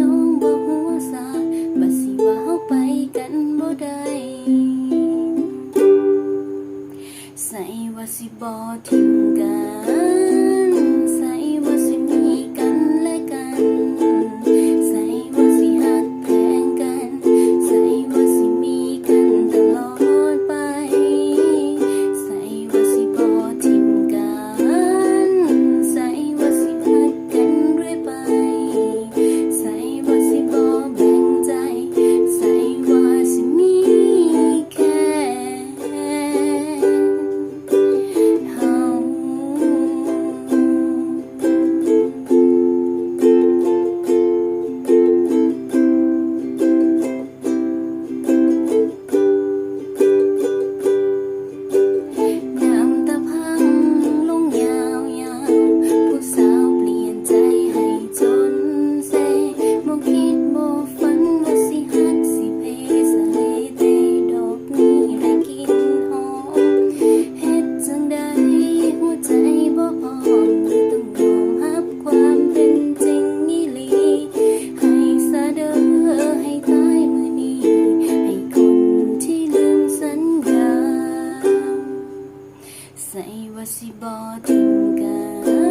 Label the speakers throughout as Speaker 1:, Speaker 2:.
Speaker 1: น้องบ่หัวซาบัสิว่าเฮาไปกันบ่ได้ใส่ว่าสิบอทิมกัน ใส่ว่าสิบอทิ้งกัน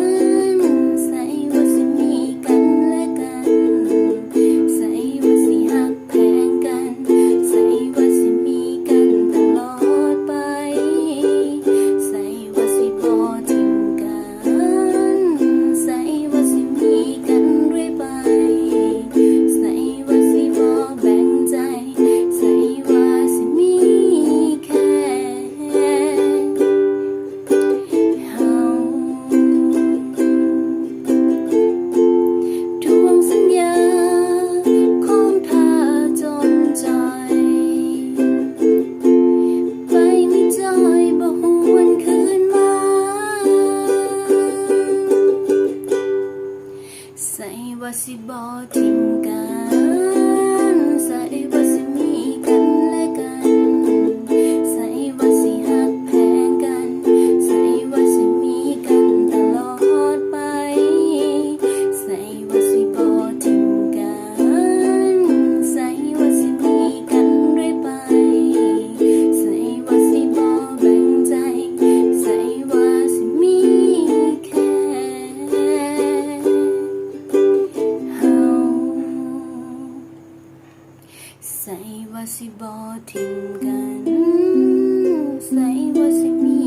Speaker 1: Hanggang sa iba ใส่ว่าสิบอทิมกัน ใส่ว่าสิมี